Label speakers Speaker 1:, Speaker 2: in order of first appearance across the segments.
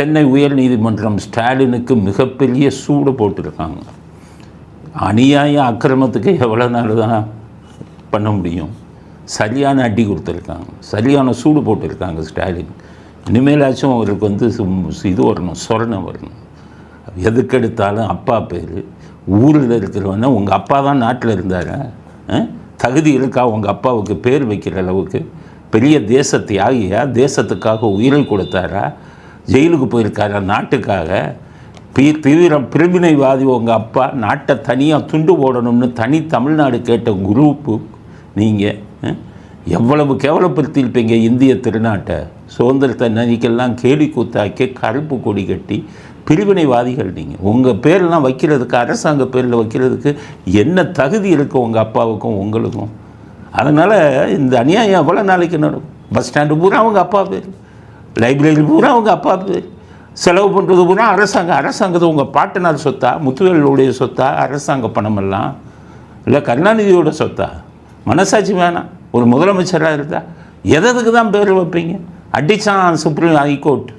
Speaker 1: சென்னை உயர் நீதிமன்றம் ஸ்டாலினுக்கு மிகப்பெரிய சூடு போட்டிருக்காங்க. அநியாய அக்கிரமத்துக்கு எவ்வளோ நாள் தான் பண்ண முடியும்? சரியான அடி கொடுத்துருக்காங்க. சரியான சூடு போட்டிருக்காங்க ஸ்டாலின். இனிமேலாச்சும் அவருக்கு வந்து இது வரணும் சொரணம் வரணும். எதுக்கெடுத்தாலும் அப்பா பேர். ஊரில் இருக்கிறவன உங்கள் அப்பா தான் நாட்டில் இருந்தார்? தகுதி இருக்கா? உங்கள் அப்பாவுக்கு பேர் வைக்கிற அளவுக்கு? பெரிய தேச தியாகியா? தேசத்துக்காக உயிரை கொடுத்தாரா? ஜெயிலுக்கு போயிருக்காரா. நாட்டுக்காக தீவிர பிரிவினைவாதி உங்கள் அப்பா நாட்டை தனியாக துண்டு போடணும்னு தனி தமிழ்நாடு கேட்ட குரூப்பு நீங்கள் எவ்வளவு கேவலப்படுத்தியிருப்பீங்க இந்திய திருநாட்டை. சுதந்திரத்தை நதிக்கெல்லாம் கேலி கூத்தாக்கி கருப்பு கொடி கட்டி பிரிவினைவாதிகள் நீங்கள் உங்கள் பேர்லாம் வைக்கிறதுக்கு அரசாங்க பேரில் வைக்கிறதுக்கு என்ன தகுதி இருக்குது உங்கள் அப்பாவுக்கும் உங்களுக்கும்? அதனால் இந்த அநியாயம் எவ்வளோ நாளைக்கு நடக்கும்? பஸ் ஸ்டாண்டு பூரா அவங்க அப்பா பேர். லைப்ரரி பூரா அவங்க அப்பா செலவு பண்ணுறது பூரா அரசாங்கம். அரசாங்கத்தை உங்கள் பாட்டனார் சொத்தா முத்துவேலுடைய சொத்தா அரசாங்க பணமெல்லாம்? இல்லை கருணாநிதியோட சொத்தா? மனசாட்சி வேணாம். ஒரு முதலமைச்சராக இருந்தால் எதற்கு தான் பேர் வைப்பீங்க? அடிச்சான் சுப்ரீம் ஹைகோர்ட்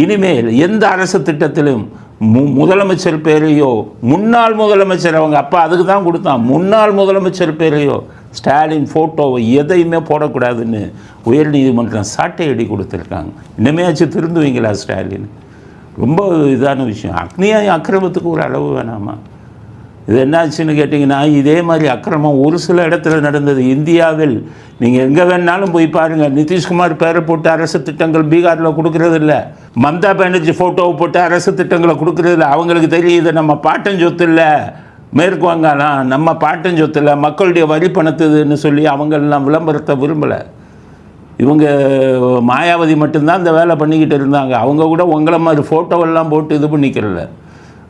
Speaker 1: இனிமேல் எந்த அரசு திட்டத்திலும் மு முதலமைச்சர் பேரையோ முன்னாள் முதலமைச்சர் அவங்க அப்பா அதுக்கு தான் கொடுத்தான். முன்னாள் முதலமைச்சர் பேரையோ ஸ்டாலின் ஃபோட்டோவை எதையுமே போடக்கூடாதுன்னு உயர்நீதிமன்றம் சாட்டை அடி கொடுத்துருக்காங்க. இனிமேயாச்சும் திருந்துவீங்களா ஸ்டாலின்? ரொம்ப இதான விஷயம். அக்னியாய அக்கிரமத்துக்கு ஒரு அளவு வேணாமா? இது என்னாச்சுன்னு கேட்டிங்கன்னா இதே மாதிரி அக்கிரமம் ஒரு சில இடத்துல நடந்தது. இந்தியாவில் நீங்கள் எங்கே வேணாலும் போய் பாருங்கள் நிதிஷ்குமார் பேரை போட்டு அரசு திட்டங்கள் பீகாரில் கொடுக்கறது இல்லை மம்தா பானர்ஜி ஃபோட்டோவை போட்டு அரசு திட்டங்களை கொடுக்கறது இல்லை அவங்களுக்கு தெரியுது நம்ம பாட்டன் சொத்து இல்லை. மேற்கு வங்காளம் நம்ம பாட்டன் சொத்தில் மக்களுடைய வரி பணத்துதுன்னு சொல்லி அவங்கெல்லாம் விளம்பரத்தை விரும்பலை. இவங்க மாயாவதி மட்டும்தான் இந்த வேலை பண்ணிக்கிட்டு இருந்தாங்க. அவங்க கூட உங்களை மாதிரி ஃபோட்டோவெல்லாம் போட்டு இது பண்ணிக்கிறல.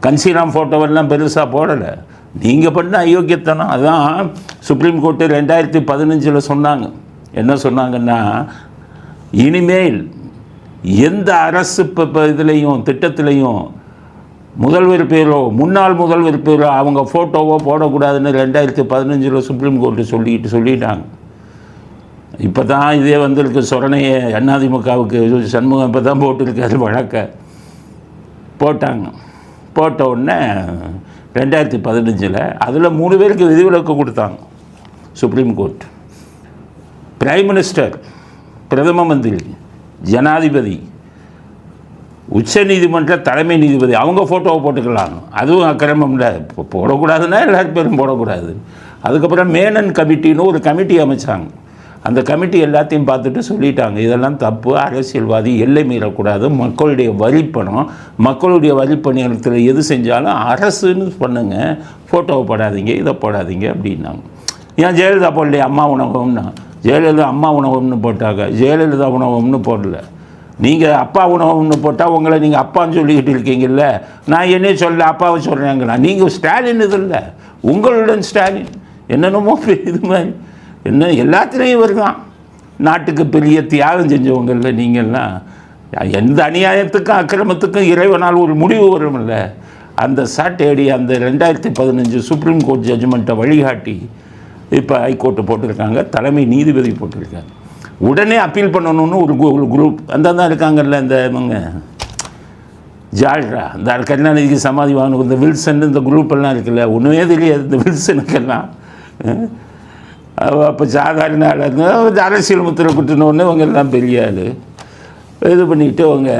Speaker 1: கன்சீராம் ஃபோட்டோவெல்லாம் பெருசாக போடலை. நீங்கள் பண்ண அயோக்கியத்தனம் அதுதான் சுப்ரீம் கோர்ட்டு ரெண்டாயிரத்தி பதினஞ்சில் சொன்னாங்க. என்ன சொன்னாங்கன்னா இனிமேல் எந்த அரசு இப்போ இப்போ இதுலேயும் திட்டத்திலையும் முதல்வர் பேரோ முன்னாள் முதல்வர் பேரோ அவங்க ஃபோட்டோவோ போடக்கூடாதுன்னு ரெண்டாயிரத்தி பதினஞ்சில் சுப்ரீம் கோர்ட்டு சொல்லிக்கிட்டு சொல்லிட்டாங்க. இப்போ தான் இதே வந்திருக்கு சொரணையை அதிமுகவுக்கு சண்முகம் இப்போ தான் போட்டிருக்காரு வழக்க. போட்டாங்க. போட்ட உடனே ரெண்டாயிரத்தி பதினஞ்சில் அதில் மூணு பேருக்கு விதிவிலக்கு கொடுத்தாங்க சுப்ரீம் கோர்ட் பிரைம் மினிஸ்டர் பிரதம மந்திரி ஜனாதிபதி உச்ச நீதிமன்ற தலைமை நீதிபதி அவங்க ஃபோட்டோவை போட்டுக்கலாம். அதுவும் அக்கிரமம் இல்லை. இப்போ போடக்கூடாதுன்னா எல்லாரும் பேரும் போடக்கூடாது. அதுக்கப்புறம் மேனன் கமிட்டின்னு ஒரு கமிட்டி அமைச்சாங்க. அந்த கமிட்டி எல்லாத்தையும் பார்த்துட்டு சொல்லிட்டாங்க. இதெல்லாம் தப்பு அரசியல்வாதி எல்லை மீறக்கூடாது மக்களுடைய வரிப்பணம் மக்களுடைய வரிப்பணியத்தில் எது செஞ்சாலும் அரசுன்னு பண்ணுங்கள் ஃபோட்டோவை போடாதீங்க இதை போடாதீங்க அப்படின்னாங்க. ஏன் ஜெயலலிதா போடலையே? அம்மா உணவகம்னா. ஜெயலலிதா அம்மா உணவகம்னு போட்டாங்க. ஜெயலலிதா உணவகம்னு போடல. நீங்கள் அப்பா உணவகம்னு போட்டால் உங்களை நீங்கள் அப்பான்னு சொல்லிக்கிட்டு இருக்கீங்கல்ல? நான் என்னையும் சொல்ல அப்பாவை சொல்கிறேங்களா நீங்கள் ஸ்டாலின் இது இல்லை. உங்களுடன் ஸ்டாலின். என்னென்னமோ இது மாதிரி. என்ன எல்லாத்துலேயும் இவர் தான் நாட்டுக்கு பெரிய தியாகம் செஞ்சவங்கல்ல நீங்கள்லாம் எந்த அநியாயத்துக்கும் அக்கிரமத்துக்கும் இறைவனால் ஒரு முடிவு வரும்ல. அந்த சாட்டேடி அந்த ரெண்டாயிரத்தி பதினஞ்சு சுப்ரீம் கோர்ட் ஜட்ஜ்மெண்ட்டை வழிகாட்டி இப்போ ஹைகோர்ட்டு போட்டிருக்காங்க. தலைமை நீதிபதி போட்டிருக்காங்க உடனே அப்பீல் பண்ணணும்னு ஒரு கு- ஒரு குரூப் அந்த தான் இருக்காங்கல்ல இந்த இவங்க. ஜால்ரா இந்த கருணாநிதிக்கு சமாதி வாங்கணும். இந்த வில்சன் இந்த குரூப் எல்லாம் இருக்குல்ல ஒன்றுமே தெரியாது இந்த வில்சனுக்கெல்லாம். அப்போ சாதாரண ஆள் அரசியல் முத்திரை குட்டினோடனே அவங்க எல்லாம் பெரிய ஆள். இது பண்ணிட்டு அவங்க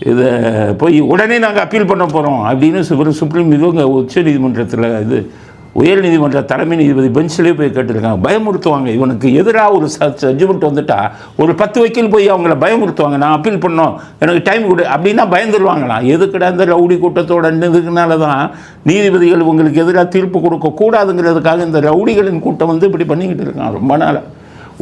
Speaker 1: இதை போய் உடனே நாங்கள் அப்பீல் பண்ண போகிறோம் அப்படின்னு சுப்ரீம் சுப்ரீம் இவங்க உச்ச நீதிமன்றத்தில் இது உயர் நீதிமன்ற தலைமை நீதிபதி பெஞ்சிலே போய் கேட்டிருக்காங்க. பயமுறுத்துவாங்க. இவனுக்கு எதிராக ஒரு ஜட்ஜ்மெண்ட் வந்துட்டா ஒரு பத்து வக்கீல் போய் அவங்கள பயமுறுத்துவாங்க. நான் அப்பீல் பண்ணோம். எனக்கு டைம் கொடு. அப்படின்னா பயந்துருவாங்களாம் எதுக்குடா இந்த ரவுடி கூட்டத்தோட இதுக்குனால தான் நீதிபதிகள் உங்களுக்கு எதிராக தீர்ப்பு கொடுக்கக்கூடாதுங்கிறதுக்காக இந்த ரவுடிகளின் கூட்டம் வந்து இப்படி பண்ணிக்கிட்டு இருக்கான். ரொம்ப நாளாக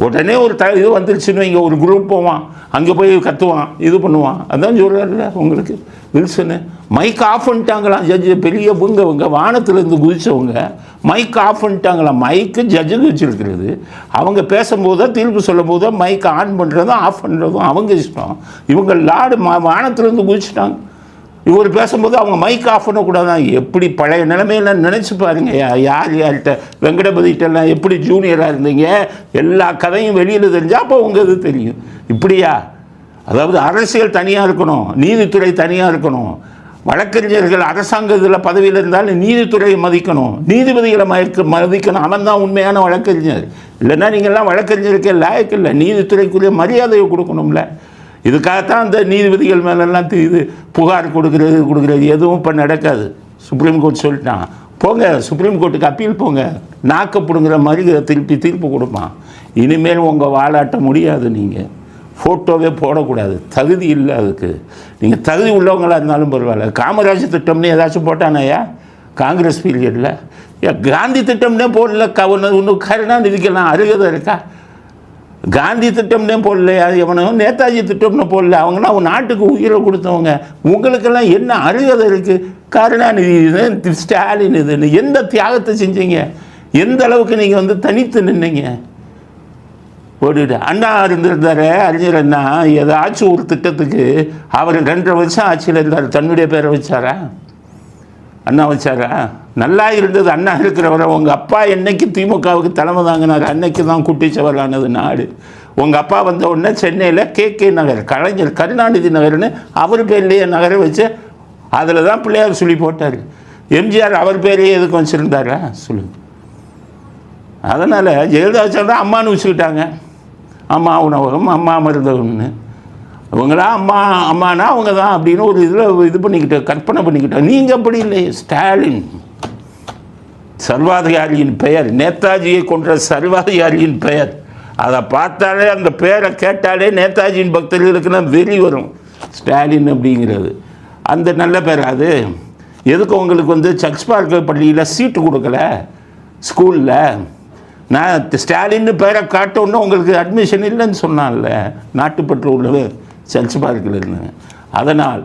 Speaker 1: உடனே ஒரு த இது வந்துருச்சுன்னு இங்கே ஒரு குரூப் போவான். அங்கே போய் கத்துவான் இது பண்ணுவான். அதான் சொல்கிறாருல உங்களுக்கு வில்சனு. மைக் ஆஃப் பண்ணிட்டாங்களாம் ஜட்ஜு பெரிய புங்க இவங்க வானத்துலேருந்து குதிச்சவங்க. மைக் ஆஃப் பண்ணிட்டாங்களாம். மைக்கு ஜட்ஜுக்கு வச்சுருக்கிறது. அவங்க பேசும்போதோ தீர்ப்பு சொல்லும் போதோ மைக் ஆன் பண்ணுறதும் ஆஃப் பண்ணுறதும் அவங்க இஷ்டம். இவங்க லாடு மா வானத்துலேருந்து குதிச்சிட்டாங்க. இவர் பேசும்போது அவங்க மைக் ஆஃப் பண்ணக்கூடாதான் எப்படி பழைய நிலைமையில நினச்சி பாருங்க. யார் யார்கிட்ட வெங்கடபதிட்டெல்லாம் எப்படி ஜூனியராக இருந்தீங்க? எல்லா கதையும் வெளியில் தெரிஞ்சால் அப்போ உங்கள் இது தெரியும். இப்படியா? அதாவது அரசியல் தனியாக இருக்கணும் நீதித்துறை தனியாக இருக்கணும். வழக்கறிஞர்கள் அரசாங்க இதில் பதவியில் இருந்தாலும் நீதித்துறையை மதிக்கணும். நீதிபதிகளை மதிக்க மதிக்கணும். அவன் தான் உண்மையான வழக்கறிஞர். இல்லைன்னா நீங்கள்லாம் வழக்கறிஞருக்கே லாயக்கு இல்லை. நீதித்துறைக்குரிய மரியாதையை கொடுக்கணும்ல. இதுக்காகத்தான் அந்த நீதிபதிகள் மேலெல்லாம் இது புகார் கொடுக்குறது கொடுக்குறது. எதுவும் இப்போ நடக்காது. சுப்ரீம் கோர்ட் சொல்லிட்டான். போங்க சுப்ரீம் கோர்ட்டுக்கு அப்பீல் போங்க. நாக்க பிடுங்குற மாதிரி திருப்பி தீர்ப்பு கொடுப்பான் இனிமேல் உங்கள் வாழாட்ட முடியாது நீங்கள் ஃபோட்டோவே போடக்கூடாது. தகுதி இல்லை அதுக்கு. நீங்கள் தகுதி உள்ளவங்களாக இருந்தாலும் பரவாயில்ல. காமராஜ் திட்டம்னு ஏதாச்சும் போட்டானாயா காங்கிரஸ் பீரியடில். ஏன் காந்தி திட்டம்னே போடல. க ஒன்று கருணா கருணாநிதிக்கெல்லாம் அருகதை இருக்கா? காந்தி திட்டம்னே போடலையா எவனோ நேதாஜி திட்டம்னு போடல அவங்கன்னா அவங்க நாட்டுக்கு உயிரை கொடுத்தவங்க. உங்களுக்கெல்லாம் என்ன அருகதை இருக்குது கருணாநிதி இது ஸ்டாலின் இதுன்னு எந்த தியாகத்தை செஞ்சீங்க? எந்த அளவுக்கு நீங்கள் வந்து தனித்து நின்னீங்க? ஓடிட்டு அண்ணா இருந்திருந்தாரு அறிஞர் அண்ணா ஏதாச்சும் ஒரு திட்டத்துக்கு அவர் ரெண்டரை வருஷம் ஆட்சியில் இருந்தார் தன்னுடைய பேரை வச்சாரா? அண்ணா வச்சாரா? நல்லா இருந்தது. அண்ணா இருக்கிறவரை உங்கள் அப்பா என்னைக்கு திமுகவுக்கு தலைமை தாங்கினார்? அன்னைக்கு தான் குட்டிச்சவரானது நாடு. உங்கள் அப்பா வந்த உடனே சென்னையில் கே கே நகர் கலைஞர் கருணாநிதி நகர்னு அவர் பேர்லேயே நகரை வச்சு அதில் தான் பிள்ளையார் சொல்லி போட்டார். எம்ஜிஆர் அவர் பேரையே எதுக்கு வச்சுருந்தாரா? சொல்லுங்க அதனால் ஜெயலலிதா சொல்கிறா அம்மான்னு வச்சுக்கிட்டாங்க. அம்மா உணவகம் அம்மா மருந்தகம்னு. இவங்களாம் அம்மா அம்மானா அவங்க தான் அப்படின்னு ஒரு இதில் இது பண்ணிக்கிட்ட கற்பனை பண்ணிக்கிட்டோம் நீங்கள் அப்படி இல்லை ஸ்டாலின். சர்வாதிகாரியின் பெயர். நேதாஜியை கொன்ற சர்வாதிகாரியின் பெயர். அதை பார்த்தாலே அந்த பெயரை கேட்டாலே நேதாஜியின் பக்தர்களுக்குலாம் வெறி வரும். ஸ்டாலின் அப்படிங்கிறது. அந்த நல்ல பேர் அது. எதுக்கு உங்களுக்கு வந்து சக்ஸ் பார்க்க பள்ளியில் சீட்டு கொடுக்கல? ஸ்கூலில். நான் ஸ்டாலின்னு பேரை காட்டோன்னு உங்களுக்கு அட்மிஷன் இல்லைன்னு சொன்னான்ல நாட்டுப்பற்று உள்ளவர். சர்ச் பார்க்கில் இருந்தாங்க அதனால்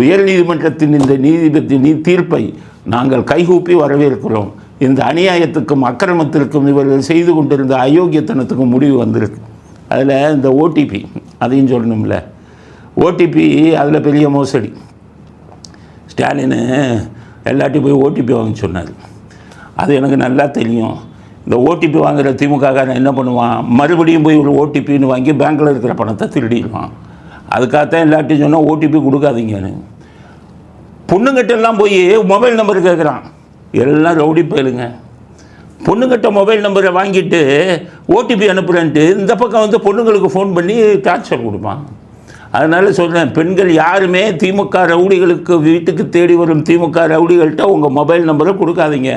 Speaker 1: உயர் நீதிமன்றத்தின் இந்த நீதிபதி நீ தீர்ப்பை நாங்கள் கைகூப்பி வரவேற்கிறோம். இந்த அநியாயத்துக்கும் அக்கிரமத்திற்கும் இவர்கள் செய்து கொண்டிருந்த அயோக்கியத்தனத்துக்கும் முடிவு வந்திருக்கு. அதில் இந்த ஓடிபி அதையும் சொல்லணும்ல. ஓடிபி அதில் பெரிய மோசடி. ஸ்டாலின் எல்லாத்தையும் போய் ஓடிபி வாங்க சொன்னார். அது எனக்கு நல்லா தெரியும். இந்த ஓடிபி வாங்குற திமுககாரன் என்ன பண்ணுவான்? மறுபடியும் போய் ஒரு ஓடிபின்னு வாங்கி பேங்க்கில் இருக்கிற பணத்தை திருடிடுவான். அதுக்காகத்தான் எல்லாத்தையும் சொன்னால் ஓடிபி கொடுக்காதீங்கன்னு பொண்ணுங்கிட்டெல்லாம் போய் மொபைல் நம்பர் கேட்குறான் எல்லாம் ரவுடி போயிலுங்க. பொண்ணுங்கிட்ட மொபைல் நம்பரை வாங்கிட்டு ஓடிபி அனுப்புகிறேன்ட்டு இந்த பக்கம் வந்து பொண்ணுங்களுக்கு ஃபோன் பண்ணி டார்ச்சர் கொடுப்பான். அதனால் சொல்கிறேன் பெண்கள் யாருமே திமுக ரவுடிகளுக்கு வீட்டுக்கு தேடி வரும் திமுக ரவுடிகள்கிட்ட உங்கள் மொபைல் நம்பரை கொடுக்காதீங்க.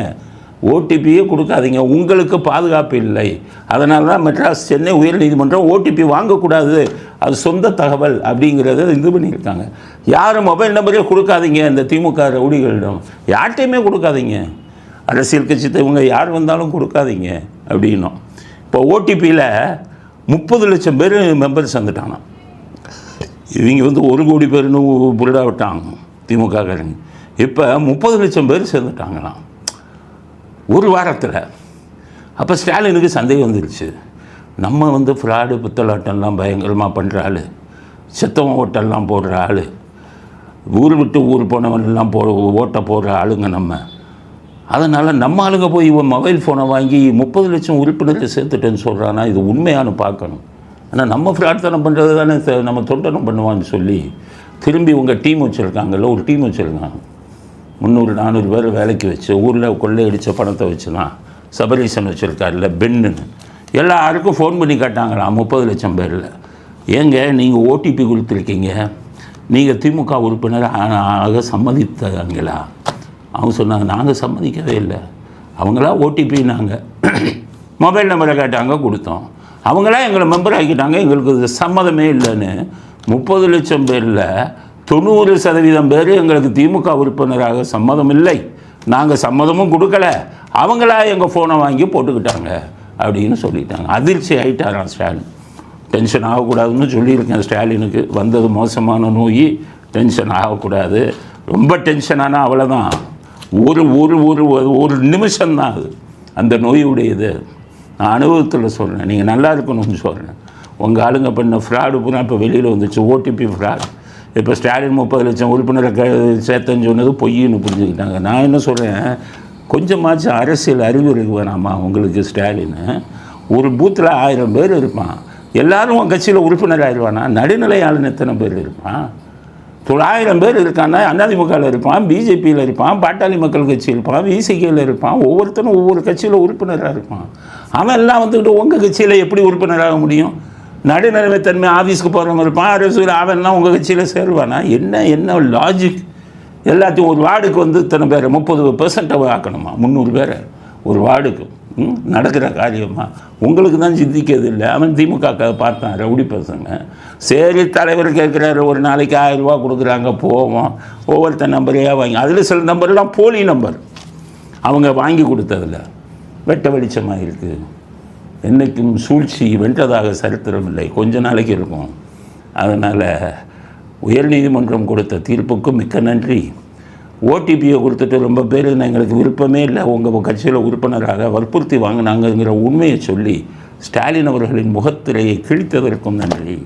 Speaker 1: ஓடிபியே கொடுக்காதீங்க. உங்களுக்கு பாதுகாப்பு இல்லை. அதனால தான் மெட்ராஸ் சென்னை உயர்நீதிமன்றம் ஓடிபி வாங்கக்கூடாது. அது சொந்த தகவல் அப்படிங்கிறத இது பண்ணியிருக்காங்க. யாரும் மொபைல் நம்பரே கொடுக்காதீங்க இந்த திமுக ரவுடிகளிடம். யார்கிட்டையுமே கொடுக்காதீங்க. அரசியல் கட்சி இவங்க யார் வந்தாலும் கொடுக்காதீங்க அப்படின்னும். இப்போ ஓடிபியில் முப்பது லட்சம் பேர் மெம்பர்ஸ் வந்துட்டானா இவங்க வந்து ஒரு கோடி பேர்னு புரிடா விட்டாங்க திமுககாரங்க இப்போ முப்பது லட்சம் பேர் சேர்ந்துட்டாங்களாம். ஒரு வாரத்தில். அப்போ ஸ்டாலினுக்கு சந்தேகம் வந்துருச்சு. நம்ம வந்து ஃப்ராடு புத்தலாட்டம்லாம் பயங்கரமாக பண்ணுற ஆள். செத்தவன் ஓட்டெல்லாம் போடுற ஆள். ஊர் விட்டு ஊர் போனவன்லாம் போ ஓட்டை போடுற ஆளுங்க நம்ம. அதனால் நம்ம ஆளுங்க போய் இவன் மொபைல் ஃபோனை வாங்கி முப்பது லட்சம் உறுப்பினர்கள் சேர்த்துட்டேன்னு சொல்கிறானா இது உண்மையானு பார்க்கணும். ஆனால் நம்ம ஃப்ராட்தனம் பண்ணுறது தானே நம்ம தொண்டனம் பண்ணுவான்னு சொல்லி திரும்பி உங்கள் டீம் வச்சுருக்காங்கல்ல ஒரு டீம் வச்சுருக்காங்க. முந்நூறு நானூறு பேர் வேலைக்கு வச்சு ஊரில் கொள்ளையடித்த பணத்தை வச்சுலாம் சபரீசன் வச்சுருக்காருல்ல பென்னுன்னு எல்லாருக்கும் ஃபோன் பண்ணி கேட்டாங்களாம் முப்பது லட்சம் பேரில். ஏங்க நீங்கள் ஓடிபி கொடுத்துருக்கீங்க. நீங்கள் திமுக உறுப்பினர் ஆ- ஆக சம்மதித்தாங்களா? அவங்க சொன்னாங்க நாங்கள் சம்மதிக்கவே இல்லை. அவங்களா ஓடிபி நாங்கள் மொபைல் நம்பரை கேட்டாங்க கொடுத்தோம். அவங்களா எங்களை மெம்பர் ஆக்கிட்டாங்க எங்களுக்கு இது சம்மதமே இல்லைன்னு. முப்பது லட்சம் பேரில் தொண்ணூறு சதவீதம் பேர் எங்களுக்கு திமுக உறுப்பினராக சம்மதம் இல்லை. நாங்கள் சம்மதமும் கொடுக்கல. அவங்களா எங்கள் ஃபோனை வாங்கி போட்டுக்கிட்டாங்க. அப்படின்னு சொல்லிட்டாங்க. அதிர்ச்சி ஆகிட்டாரான் ஸ்டாலின். டென்ஷன் ஆகக்கூடாதுன்னு சொல்லியிருக்கேன். ஸ்டாலினுக்கு வந்தது மோசமான நோய் டென்ஷன் ஆகக்கூடாது. ரொம்ப டென்ஷன் அவ்வளோதான் ஒரு ஒரு ஒரு ஒரு- ஒரு நிமிஷம்தான் அது. அந்த நோயுடையது. நான் அனுபவத்தில் சொல்கிறேன் நீங்கள் நல்லா இருக்கணும்னு சொல்கிறேன் உங்கள் ஆளுங்க பண்ண ஃப்ராடு பூரா இப்போ வெளியில் வந்துச்சு. ஓடிபி ஃப்ராட் இப்போ ஸ்டாலின் முப்பது லட்சம் உறுப்பினரை க சேர்த்தன்னு சொன்னது பொய்ன்னு புரிஞ்சுக்கிட்டாங்க. நான் என்ன சொல்கிறேன் கொஞ்சமாச்சும் அரசியல் அறிவு இருக்கு வேணாமா உங்களுக்கு ஸ்டாலின்? ஒரு பூத்தில் ஆயிரம் பேர் இருப்பான். எல்லாரும் உன் கட்சியில் உறுப்பினர் ஆயிடுவானா? நடுநிலையாளன் எத்தனை பேர் இருப்பான்? தொள்ளாயிரம் பேர் இருக்கான்னா அதிமுகவில் இருப்பான் பிஜேபியில் இருப்பான் பாட்டாளி மக்கள் கட்சி இருப்பான் விசிகேயில் இருப்பான் ஒவ்வொருத்தரும் ஒவ்வொரு கட்சியில் உறுப்பினராக இருப்பான். அவன் எல்லாம் வந்துக்கிட்டு உங்கள் கட்சியில் எப்படி உறுப்பினராக முடியும்? நடுநிலைமைத்தன்மை ஆஃபீஸ்க்கு போகிறவங்க இருப்பான் அரசு அவன்லாம் உங்கள் கட்சியில் சேருவானா? என்ன என்ன லாஜிக் எல்லாத்தையும் ஒரு வார்டுக்கு வந்து இத்தனை பேர் முப்பது பெர்சன்ட்டை ஆக்கணுமா? முந்நூறு பேரை. ஒரு வார்டுக்கு. ம், நடக்கிற காரியமாக உங்களுக்கு தான் சிந்திக்கிறது இல்லை. அவன் திமுக பார்த்தான் ரவுடி பசங்க. சரி தலைவர் கேட்குறாரு ஒரு நாளைக்கு ஆயிரம் ரூபா கொடுக்குறாங்க போவோம். ஒவ்வொருத்த நம்பரையாக வாங்கி அதில் சில நம்பர்லாம் போலி நம்பர் அவங்க வாங்கி கொடுத்ததில்ல வெட்ட வெளிச்சமாக இருக்குது என்றைக்கும் சூழ்ச்சி வென்றதாக சரித்திரம் இல்லை. கொஞ்ச நாளைக்கு இருக்கும். அதனால் உயர்நீதிமன்றம் கொடுத்த தீர்ப்புக்கும் மிக்க நன்றி. ஓடிபியை கொடுத்துட்டு ரொம்ப பேர் எங்களுக்கு விருப்பமே இல்லை. உங்கள் கட்சியில் உறுப்பினராக வற்புறுத்தி வாங்கினாங்கங்கிற உண்மையை சொல்லி ஸ்டாலின் அவர்களின் முகத்திரையை கிழித்ததற்கும் நன்றி.